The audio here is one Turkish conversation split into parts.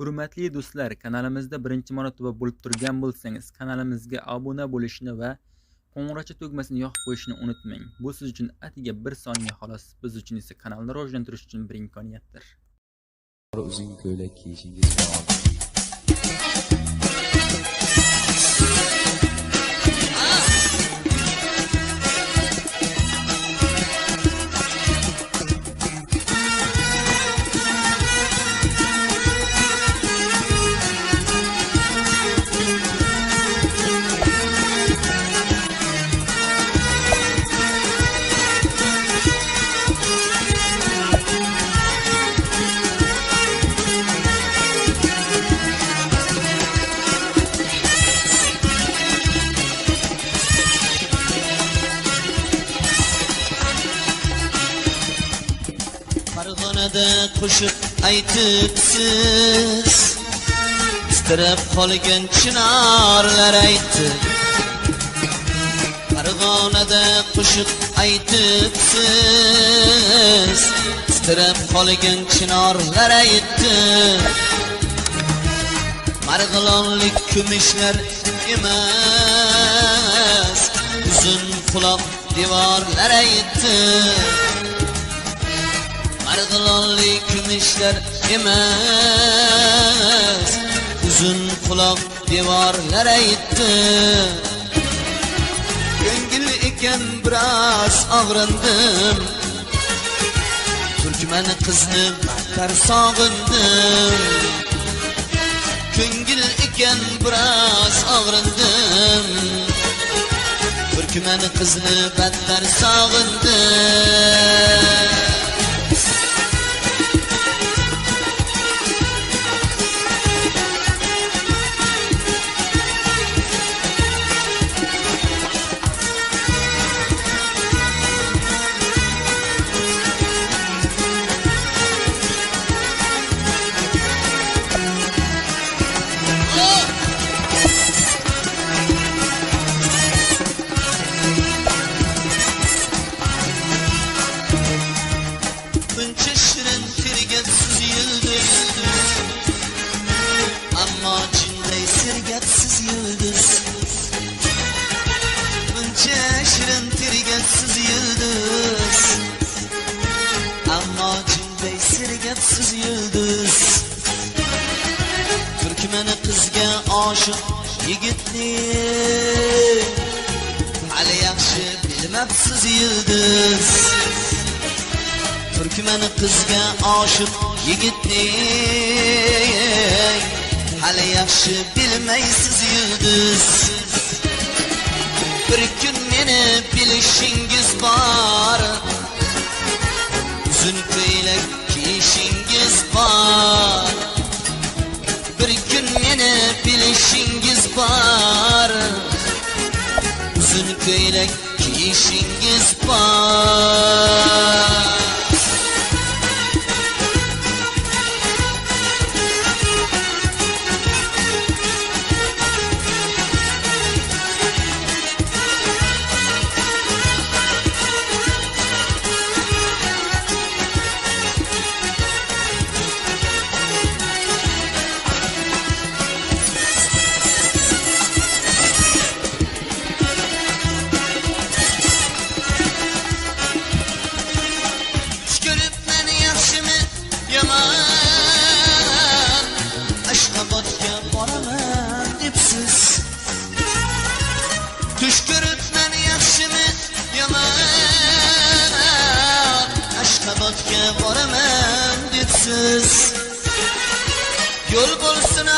Hurmatli do'stlar, kanalimizda birinchi marotaba bo'lib turgan bo'lsangiz, kanalimizga obuna bo'lishni va qo'ng'iroqcha tugmasini yoqib qo'yishni unutmang. Bu siz uchun atiga bir soniya xolos, biz uchun esa kanalni rivojlantirish uchun bir imkoniyatdir. uzun ko'ylak kiyishingiz Farg'onada qo'shiq aytibsiz. Istirab qolgan chinorlar aytdi Farg'onada qo'shiq aytibsiz. Istirab qolgan chinorlar aytdi Marg'ilonlik kumushlar emas. Uzun quloq devorlar aytdi Marg'ilonli kumushlar emas. Uzun quloq devorlar aytdi. Ko'ngil ekan biroz og'rindim. Turkman qizni battar sog'indim. Ko'ngil ekan biroz og'rindim. Turkman qizni battar sog'indim. Sergatsiz yulduz Buncha shirin tergatsiz yulduz Ammo jinday sergatsiz yulduz Turkmani qizga oshiq yigitni Hali yaxshi bilmabsiz yulduz Türkmen kızga aşık yigitni Hali yaxshi bilmaysiz yulduz Bir kun meni bilishingiz bor Uzun ko'ylak kiyishingiz bor Bir kun meni bilishingiz bor Uzun ko'ylak kiyishingiz bor Ashxobodga boraman debsiz Yo'l bo'lsin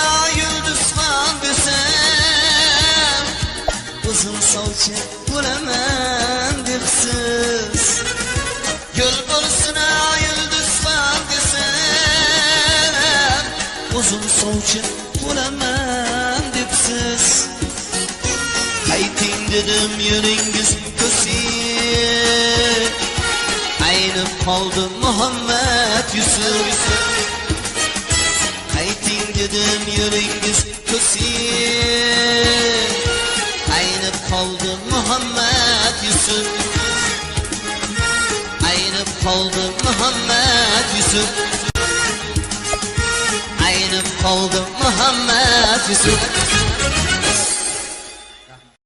yulduzxon desam O'zim sovchi bo'laman debsiz Gül bulsuna yıldız var desem. Uzun soğucu bulamam dipsiz. Haytin dedim yönünüz kösü Aynı kaldı Muhammed Yusuf. Haytin dedim yönünüz kösü Aynı kaldı Muhammed Yusuf. Aynı kaldı Muhammed Yusuf. Aynı Suyunib qoldi Muhammad Yusuf